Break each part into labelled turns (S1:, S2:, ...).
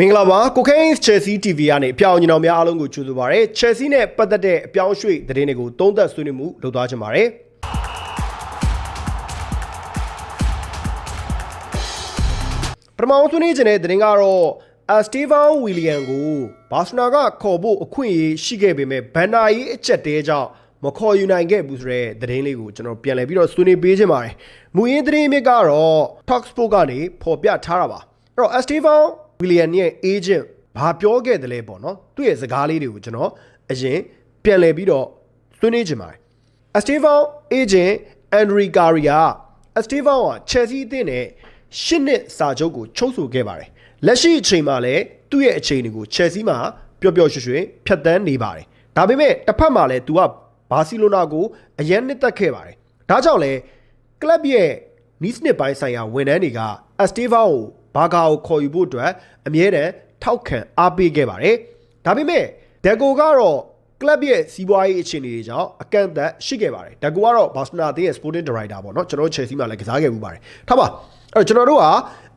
S1: မင်္ဂလာပါကိုကိန်း Chelsea TV ကနေအပြောင်းညီတော်များအားလုံးကိုကြိုဆိုပါရစေ Chelsea နဲ့ပတ်သက်တဲ့အပြောင်းရွှေ့သတင်းတွေကိုသုံးသပ်ဆွေးနွေးမှုလုပ်သွားချင်ပါတယ်ပထမဆုံးဆွေးနွေးခြင်းတဲ့သတင်းကတော့အစတီဗန်ဝီလီယံကိုဘာစနာကခေါ်ဖို့အခွင့်အရေးရှိခဲ့ပေမဲ့ဘန်နာရေးအချက်တဲကြောင့်မခေါ်ယူနိုင်ခဲ့ဘူးဆိုတဲ့သတင်းလေးကိုကျွန်တော်ပြန်လည်ပြီးတော့ဆွေးနွေးပေးခြင်းပါတယ်။မူရင်းသတင်းမြစ်ကတော့ Talksport ကနေဖော်ပြထားတာပါ။အဲ့တော့အစတီဗန် ဝီလီယံရဲ့ agent ဘာပြောခဲ့တယ်လဲပေါ့နော်။သူ့ရဲ့စကားလေးတွေကိုကျွန်တော်အရင်ပြန်လည်ပြီးတော့ဆွေးနွေးခြင်းပါတယ်။အစတီဗန်အေဂျင့်အန်ဒရီကာရီယာအစတီဗန်ကချယ်ဆီအသင်းနဲ့ရှစ်နှစ်စာချုပ်ကိုချုပ်ဆိုခဲ့ပါတယ်။လက်ရှိအချိန်မှာလည်းသူ့ရဲ့အခြေအနေကိုချယ်ဆီမှာပျော်ပျော်ရွှင်ရွှင်ဖြတ်တန်းနေပါတယ်။ဒါပေမဲ့တစ်ဖက်မှာလည်းသူကဘာစီလိုနာကိုအရန်နှစ်သက်ခဲ့ပါတယ်။ဒါကြောင့်လည်းကလပ်ရဲ့နီးစနစ်ပိုင်းဆိုင်ရာဝန်ထမ်းတွေကအစတီဗန်ကို ဘာကာကိုခေါ်ယူဖို့အတွက်အမြဲတမ်းထောက်ခံအားပေးခဲ့ပါတယ်။ဒါပေမဲ့ဒက်ကိုကတော့ကလပ်ရဲ့စီးပွားရေးအခြေအနေတွေကြောင့်အကန့်အသတ်ရှိခဲ့ပါတယ်။ဒါကူကတော့ဘာစနာအသင်းရဲ့ sporting director ပေါ့နော်ကျွန်တော်တို့ Chelsea မှာလည်းကစားခဲ့မှုပါတယ်။ထားပါအဲ့တော့ကျွန်တော်တို့က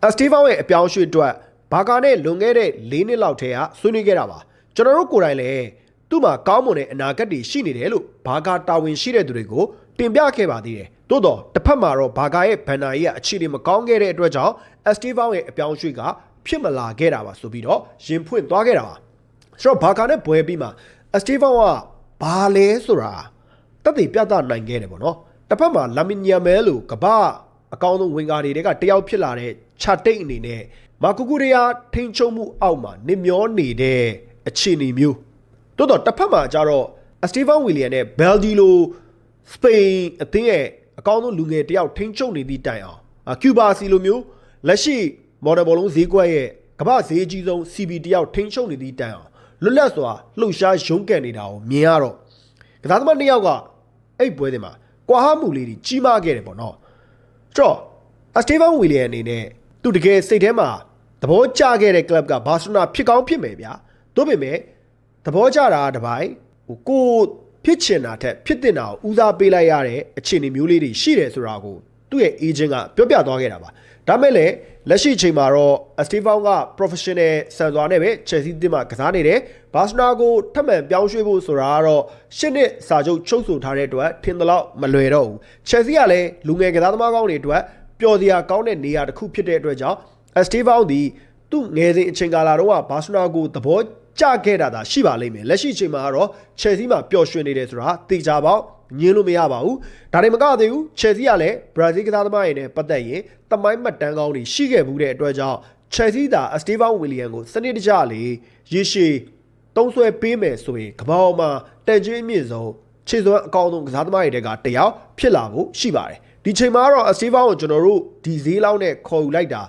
S1: အစတီဗန်ရဲ့အပြောင်းအရွှေ့အတွက်ဘာကာနဲ့လွန်ခဲ့တဲ့၄နှစ်လောက်ထဲကဆွေးနွေးခဲ့တာပါ။ကျွန်တော်တို့ကိုယ်တိုင်လည်းသူ့မှာကောင်းမွန်တဲ့အနာဂတ်တွေရှိနေတယ်လို့ဘာကာတာဝန်ရှိတဲ့သူတွေကို တင်ပြခဲ့ပါသေးတယ်။သို့တော့တစ်ဖက်မှာတော့ဘာကာရဲ့ဘန်နာကြီးကအခြေအနေမကောင်းခဲ့တဲ့အတွက်ကြောင့်အစတီဗန်ရဲ့အပြောင်းအရွှေ့ကဖြစ်မလာခဲ့တာပါဆိုပြီးတော့ရင်ဖွင့်သွားခဲ့တာပါ။ဆိုတော့ဘာကာနဲ့ဘွဲပြီးမှအစတီဗန်ကဘာလဲဆိုတာတက်တည်ပြသနိုင်ခဲ့တယ်ပေါ့နော်တစ်ဖက်မှာလာမီနီယာမဲလိုကပအကောင်းဆုံးဝင်ကားတွေကတယောက်ဖြစ်လာတဲ့ခြာတိတ်အနေနဲ့မာကူကူရီယာထိန်ချုံမှုအောက်မှာနစ်မျောနေတဲ့အခြေအနေမျိုးတိုးတော့တစ်ဖက်မှာကျတော့အစတီဗန်ဝီလီယံနဲ့ဘယ်လ်ဂျီလို စပိန်အသင်းရဲ့အကောင်းဆုံးလူငယ်တယောက်ထိန်ချုံနေသည့်တိုင်အောင်အာကျူဘာစီလိုမျိုးလက်ရှိမော်ဒယ်ဘောလုံးဈေးကွက်ရဲ့ကမ္ဘာဈေးအကြီးဆုံး CB တယောက်ထိန်ချုံနေသည့်တိုင်အောင်လွတ်လပ်စွာလှုပ်ရှားရုန်းကန်နေတာကိုမြင်ရတော့ကစားသမားနှစ်ယောက်ကအဲ့ပွဲတွေမှာကွာဟမှုလေးတွေကြီးမားခဲ့တယ်ပေါ့နော်ဆိုတော့အစတီဗန်ဝီလီယံအနေနဲ့သူတကယ်စိတ်ထဲမှာသဘောကျခဲ့တဲ့ကလပ်ကဘာစီလိုနာဖြစ်ကောင်းဖြစ်မယ်ဗျာတို့ပေမဲ့သဘောကျတာကတစ်ပိုင်းဟိုကို ဖြစ်ချင်တာထက်ဖြစ်တင်တာကိုဦးစားပေးလိုက်ရတဲ့အခြေအနေမျိုးလေးတွေရှိတယ်ဆိုတာကိုသူ့ရဲ့ agent ကပြောပြသွားခဲ့တာပါဒါမဲ့လည်းလက်ရှိအချိန်မှာတော့အစတီဗန်က professional ဆန်စွာနဲ့ပဲ Chelsea တင်းမှာကစားနေတယ်ဘာစနာကိုထပ်မံပြောင်းရွှေ့ဖို့ဆိုတာကတော့ရှစ်နှစ်စာချုပ်ချုပ်ဆိုထားတဲ့အတွက်ထင်သလောက်မလွယ်တော့ဘူး Chelsea ကလည်းလူငယ်ကစားသမားကောင်းတွေအတွက်ပျော်စရာကောင်းတဲ့နေရာတစ်ခုဖြစ်တဲ့အတွက်ကြောင့်အစတီဗန်ဒီသူ့ငယ်စဉ်အချိန်ကာလတော့ဘာစနာကိုသဘော ကျခဲ့တာသာရှိပါလိမ့်မယ်လက်ရှိအချိန်မှာကတော့ Chelsea မှာပျော်ရွှင်နေတယ်ဆိုတာသိကြပါဦးညင်းလို့မရပါဘူးဒါတွေမကသေးဘူး Chelsea ကလည်း Brazil ကစားသမားတွေနဲ့ပတ်သက်ရင်တမိုင်းမှတ်တမ်းကောင်းတွေရှိခဲ့ဘူးတဲ့အတွက်ကြောင့် Chelsea သာ Steven William ကိုစနစ်တကျလေးရေရှည်တုံးဆွဲပေးမယ်ဆိုရင်ကမ္ဘာပေါ်မှာတန်ကြီးအမြင့်ဆုံးခြေစွမ်းအကောင်းဆုံးကစားသမားတွေတဲကတယောက်ဖြစ်လာဖို့ရှိပါတယ်ဒီချိန်မှာတော့ Steven ကိုကျွန်တော်တို့ဒီဈေးလောက်နဲ့ခေါ်ယူလိုက်တာ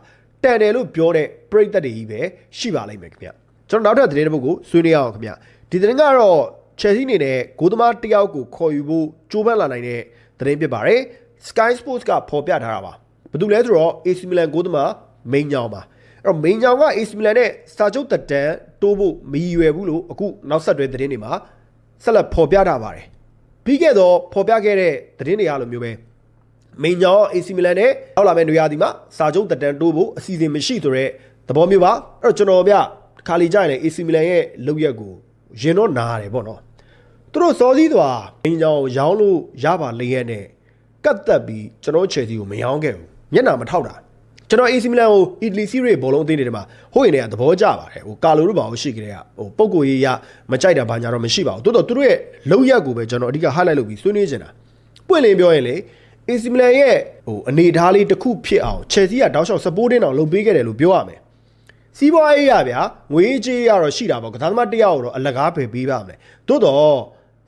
S1: တန်တယ်လို့ပြောတဲ့ပြိသက်တွေကြီးပဲရှိပါလိမ့်မယ်ခင်ဗျ ကျွန်တော်နောက်ထပ်သတင်းတစ်ပုဒ်ကိုဆွေးနွေးအောင်ခင်ဗျဒီသတင်းကတော့ Chelsea အနေနဲ့ဂိုးသမားတစ်ယောက်ကိုခေါ်ယူဖို့ကြိုးပမ်းလာနိုင်တဲ့သတင်းဖြစ်ပါတယ် Sky Sports ကဖော်ပြထားတာပါဘာလို့လဲဆိုတော့ AC Milan ဂိုးသမားမိန်ညောင်ပါအဲ့တော့မိန်ညောင်က AC Milan နဲ့စာချုပ်တက်တန်းတိုးဖို့မရည်ရွယ်ဘူးလို့အခုနောက်ဆက်တွဲသတင်းတွေမှာဆက်လက်ဖော်ပြထားပါတယ်ပြီးခဲ့တော့ဖော်ပြခဲ့တဲ့သတင်းတွေအားလိုမျိုးပဲမိန်ညောင် AC Milan နဲ့ရောက်လာမယ့်နေရာဒီမှာစာချုပ်တက်တန်းတိုးဖို့အစီအစဉ်မရှိဆိုတော့သဘောမျိုးပါအဲ့တော့ကျွန်တော်ဗျ ခါလီကြရင်လည်း AC Milan ရဲ့လောက်ရက်ကိုရင်တော့နားရတယ်ပေါ့နော်သူတို့စောစည်းသွားမိန်ညောင်ရောင်းလို့ရပါလေရဲ့နဲ့ကတ်သက်ပြီးကျွန်တော်ချယ်စီကိုမရောင်းခဲ့ဘူးမျက်နှာမထောက်တာကျွန်တော် AC Milan ကို Italy Serie ဘောလုံးအသင်းတွေထဲမှာဟိုရင်တွေကသဘောကျပါတယ်ဟိုကာလိုတို့ဘာလို့ရှိကြတဲ့ဟိုပုံကိုရေးရမကြိုက်တာဘာညာတော့မရှိပါဘူးတိုးတော့သူတို့ရဲ့လောက်ရက်ကိုပဲကျွန်တော်အဓိက highlight လုပ်ပြီးဆွေးနွေးနေတာပွင့်လင်းပြောရင်လေ AC Milan ရဲ့ဟိုအနေထားလေးတစ်ခုဖြစ်အောင် Chelsea ကတောက်လျှောက် supporting အောင်လုပ်ပေးခဲ့တယ်လို့ပြောရမယ် စီးပွားရေးရဗျာငွေကြေးရတော့ရှိတာပေါ့ကစားသမားတစ်ယောက်တော့အလကားဖယ်ပေးပါမယ်တိုးတော့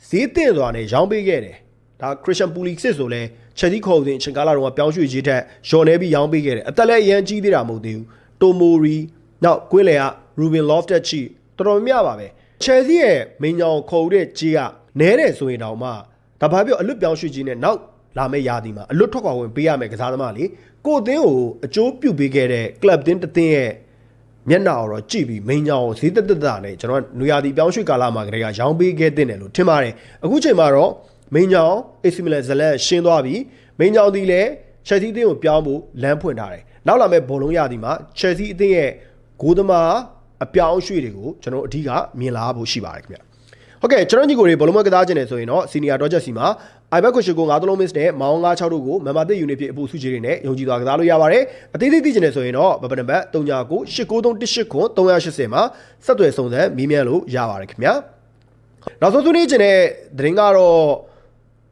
S1: ဈေးတင်စွာနဲ့ရောင်းပေးခဲ့တယ်ဒါ Christian Pulisic ဆိုလဲ Chelsea ခေါ်စဉ်အချိန်ကာလတုန်းကပြောင်းရွှေ့ရေးထက်ရော်နေပြီးရောင်းပေးခဲ့တယ်အသက်လည်းအရန်ကြီးသေးတာမဟုတ်သေးဘူးတိုမိုရီနောက်ကွင်းလေက Ruben Loftus-Cheek တော်တော်များပါပဲ Chelsea ရဲ့မိန်ညောင်ခေါ်တဲ့ကြီးကနဲတယ်ဆိုရင်တောင်မှဒါဘာပြောအလွတ်ပြောင်းရွှေ့ကြီးနဲ့နောက်လာမယ့်ရာသီမှာအလွတ်ထွက်ခွာဝင်ပေးရမယ်ကစားသမားလေကိုအသင်းကိုအကျိုးပြုပေးခဲ့တဲ့ club တင်းတစ်သင်းရဲ့ မျက်နှာကိုတော့ကြည့်ပြီးမိန်ညောင်ကိုဈေးတက်တက်တာနဲ့ကျွန်တော်ကနွေရာသီပြောင်းရွှေ့ကာလမှာကလေးကရောင်းပေးခဲ့တဲ့တယ်လို့ထင်ပါတယ်အခုချိန်မှာတော့မိန်ညောင် AC Milan ဇလက်ရှင်းသွားပြီမိန်ညောင်ဒီလည်း Chelsea အသင်းကိုပြောင်းဖို့လမ်းဖွင့်ထားတယ်နောက်လာမယ့်ဘောလုံးရာသီမှာ Chelsea အသင်းရဲ့ဂိုးသမားအပြောင်းအရွှေ့တွေကိုကျွန်တော်အဓိကမြင်လာဖို့ရှိပါတယ်ခင်ဗျဟုတ်ကဲ့ကျွန်တော်ညီကိုတွေဘလုံးမကစားခြင်းနေဆိုရင်တော့ senior project စီမှာ iBet ကိုရှိကို9 miss နဲ့မောင်း96တို့ကို member တစ် unit ဖြစ်အပူစုကြီးတွေနဲ့ယုံကြည်စွာကစားလို့ရပါတယ်အသေးသေးသိခြင်းနေဆိုရင်တော့ဘဘနံပါတ်39 8938ခွန်380မှာဆက်သွယ်စုံစမ်းမေးမြန်းလို့ရပါတယ်ခင်ဗျာနောက်ဆုံးဆွေးနွေးခြင်းတဲ့သတင်းကတော့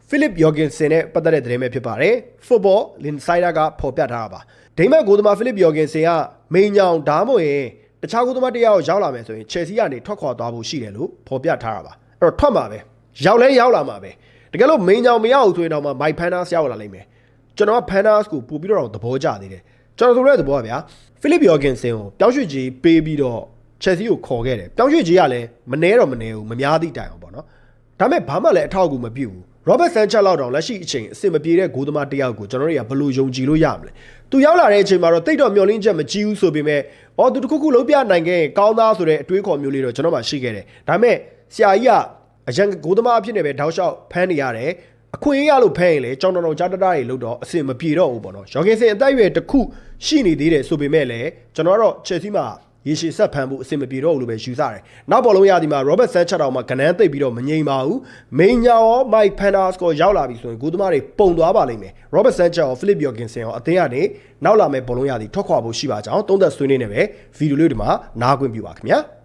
S1: ဖိလစ်ယောဂင်ဆင်နဲ့ပတ်သက်တဲ့သတင်းပဲဖြစ်ပါတယ်။ Football Insider ကဖော်ပြထားတာပါ။ဒိမတ်ဂိုးသမားဖိလစ်ယောဂင်ဆင်ကမိန်ညောင်ဓာမို့ရင်တခြားဂိုးသမားတစ်ယောက်ရောက်လာမယ်ဆိုရင် Chelsea ကနေထွက်ခွာသွားဖို့ရှိတယ်လို့ဖော်ပြထားတာပါ။အဲ့တော့ထွက်မှာပဲ။ရောက်လဲရောက်လာမှာပဲ။ တကယ်လို့မိန်ညောင်မရောက်ဆိုရင်တော့မှ Mike Pandas ရောက်လာလိမ့်မယ်။ကျွန်တော်က Pandas ကိုပို့ပြီးတော့သဘောကျသေးတယ်။ကျွန်တော်ဆိုတဲ့သဘောကဗျာဖိလစ်ယောဂင်ဆင်ကိုပြောင်းရွှေ့ကြီးပေးပြီးတော့ Chelsea ကိုခေါ်ခဲ့တယ်။ပြောင်းရွှေ့ကြီးကလည်းမနှဲတော့မနှဲဘူးမများသည့်တိုင်အောင်ပေါ့နော်။ဒါပေမဲ့ဘာမှလည်းအထောက်အကူမပြုဘူး။ Robert Sanchez လောက်တောင်လက်ရှိအချိန်အဆင်မပြေတဲ့ဂိုးသမားတစ်ယောက်ကိုကျွန်တော်တို့ကဘယ်လိုယုံကြည်လို့ရမလဲ။သူရောက်လာတဲ့အချိန်မှာတော့တိတ်တော့မျောလင်းချက်မကြီးဘူးဆိုပေမဲ့အော်သူတစ်ခုခုလုံးပြနိုင်ခဲ့ရင်ကောင်းသားဆိုတဲ့အတွေးခေါ်မျိုးလေးတော့ကျွန်တော်မှရှိခဲ့တယ်။ဒါပေမဲ့ဆရာကြီးက အရန်ဂိုးသမားအဖြစ်နဲ့ပဲတောက်လျှောက်ဖမ်းနေရတယ်။အခွင့်အရေးရလို့ဖမ်းရင်လေကြောင်တောင်တောင်ကြားတတားတွေလို့တော့အဆင်မပြေတော့ဘူးပေါ့နော်။ရော်ဂင်စင်အသက်အရွယ်တစ်ခုရှိနေသေးတယ်ဆိုပေမဲ့လည်းကျွန်တော်ကတော့ Chelsea မှာရေရှည်ဆက်ဖမ်းဖို့အဆင်မပြေတော့ဘူးလို့ပဲယူဆတယ်။နောက်ဘောလုံးရသည်မှာ Robert Sanchez တောင်မှကနန်းသိပ်ပြီးတော့မငြိမ်ပါဘူး။မိန်ညာရော Mike Pandas ကိုရောက်လာပြီဆိုရင်ဂိုးသမားတွေပုံသွားပါလိမ့်မယ်။ Robert Sanchez ရော Philip Jorgensen ရောအသင်းကနေနောက်လာမယ့်ဘောလုံးရသည်ထွက်ခွာဖို့ရှိပါကြောင်းသုံးသက်ဆွေးနွေးနေပဲဗီဒီယိုလေးဒီမှာနားခွင့်ပြုပါခင်ဗျာ။